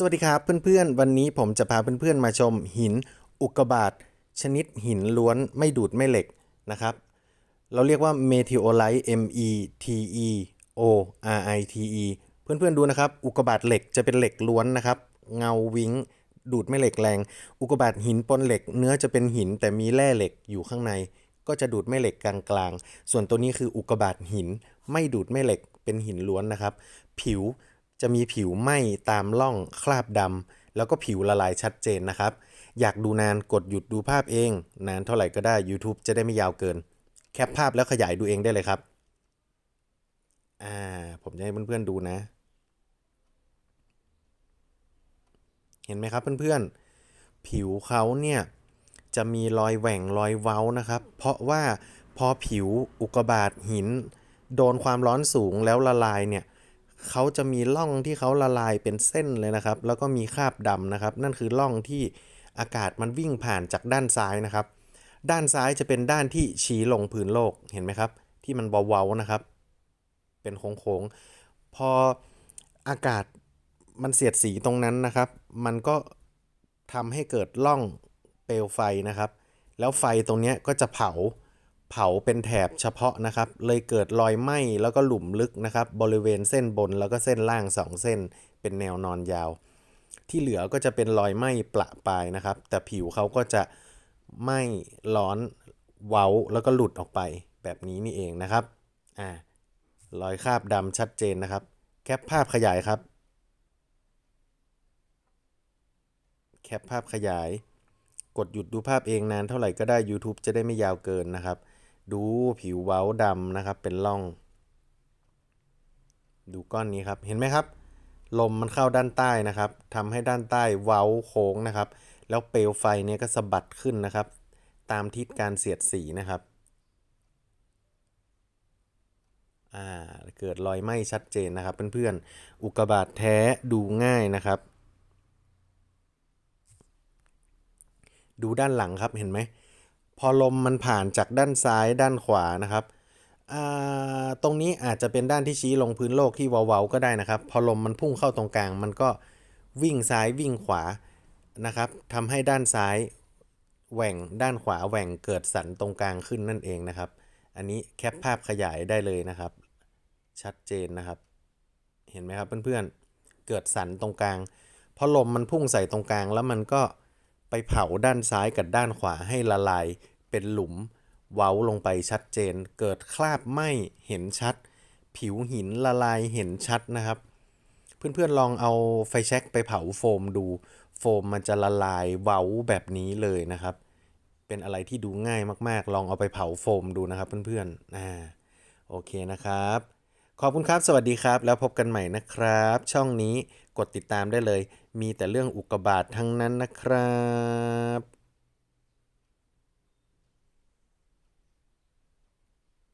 สวัสดีครับเพื่อนๆ วันนี้ผมจะพาเพื่อนๆมาชมหินอุกกาบาตชนิดหินล้วนไม่ดูดไม่เหล็กนะครับ เราเรียกว่า meteorite M E T E O R I T E เพื่อนๆดูนะครับ อุกกาบาตเหล็กจะเป็นเหล็กล้วนนะครับ เงาวิงดูดไม่เหล็กแรง อุกกาบาตหินปนเหล็ก เนื้อจะเป็นหินแต่มีแร่เหล็กอยู่ข้างใน ก็จะดูดไม่เหล็กกลางๆส่วนตัวนี้คืออุกกาบาตหินไม่ดูดไม่เหล็กเป็นหินล้วนนะครับ ผิว จะมีผิวไหม้ตามร่องคราบดำแล้วก็ผิวละลายชัดเจนนะครับ อยากดูนานกดหยุดดูภาพเอง นานเท่าไหร่ก็ได้ YouTube จะได้ไม่ยาวเกิน แคปภาพแล้วขยายดูเองได้เลยครับอ่าผมจะให้เพื่อนๆดูนะ เห็นไหมครับเพื่อนๆ ผิวเขาเนี่ยจะมีรอยแหว่งรอยเว้านะครับ เพราะว่าพอผิวอุกกาบาตหิน โดนความร้อนสูงแล้วละลายเนี่ย เขาจะมีร่องที่เขาละลายเป็นเส้นเลยนะครับ แล้วก็มีคราบดำนะครับ นั่นคือร่องที่อากาศมันวิ่งผ่านจากด้านซ้ายนะครับ ด้านซ้ายจะเป็นด้านที่ชี้ลงพื้นโลกเห็นไหมครับ ที่มันเบาๆนะครับ เป็นโค้งๆพออากาศมันเสียดสีตรงนั้นนะครับ มันก็ทำให้เกิดร่องเปลวไฟนะครับ แล้วไฟตรงเนี้ยก็จะเผา เผาเป็นแถบเฉพาะนะครับ เลยเกิดรอยไหม้แล้วก็หลุมลึกนะครับ บริเวณเส้นบนแล้วก็เส้นล่างสองเส้น เป็นแนวนอนยาว ที่เหลือก็จะเป็นรอยไหม้ประปายนะครับ แต่ผิวเขาก็จะไหม้ร้อนเว้าแล้วก็หลุดออกไปแบบนี้นี่เองนะครับอ่ารอยคราบดำชัดเจนนะครับ แคปภาพขยายครับ แคปภาพขยาย กดหยุดดูภาพเองนานเท่าไหร่ก็ได้ YouTube จะได้ไม่ยาวเกินนะครับ ดูผิวเว้าดำนะครับ เป็นร่อง ดูก้อนนี้ครับ เห็นไหมครับ ลมมันเข้าด้านใต้นะครับทำให้ด้านใต้เว้าโค้งนะครับ แล้วเปลวไฟเนี้ยก็สะบัดขึ้นนะครับ ตามทิศการเสียดสีนะครับอ่าเกิดรอยไหม้ชัดเจนนะครับ เพื่อนๆ อุกกาบาตแท้ดูง่ายนะครับ ดูด้านหลังครับเห็นไหม พอลมมันผ่านจากด้านซ้ายด้านขวานะครับตรงนี้อาจจะเป็นด้านที่ชี้ลงพื้นโลกที่เวาๆก็ได้นะครับ พอลมมันพุ่งเข้าตรงกลาง มันก็วิ่งซ้ายวิ่งขวานะครับทำให้ด้านซ้ายแหว่งด้านขวาแหว่งเกิดสันตรงกลางขึ้นนั่นเองนะครับ อันนี้แคปภาพขยายได้เลยนะครับ ชัดเจนนะครับ เห็นไหมครับเพื่อนๆเกิดสันตรงกลาง พอลมมันพุ่งใส่ตรงกลางแล้วมันก็ ไปเผาด้านซ้ายกับด้านขวาให้ละลาย เป็นหลุม เว้าลงไปชัดเจน เกิดคราบไหมเห็นชัด ผิวหินละลายเห็นชัดนะครับ เพื่อนๆลองเอาไฟแช็กไปเผาโฟมดู โฟมมันจะละลายเว้าแบบนี้เลยนะครับ เป็นอะไรที่ดูง่ายมากๆ ลองเอาไปเผาโฟมดูนะครับเพื่อนๆอ่าโอเคนะครับ ขอบคุณครับ สวัสดีครับ แล้วพบกันใหม่นะครับ ช่องนี้กดติดตามได้เลย มีแต่เรื่องอุกกาบาตทั้งนั้นนะครับ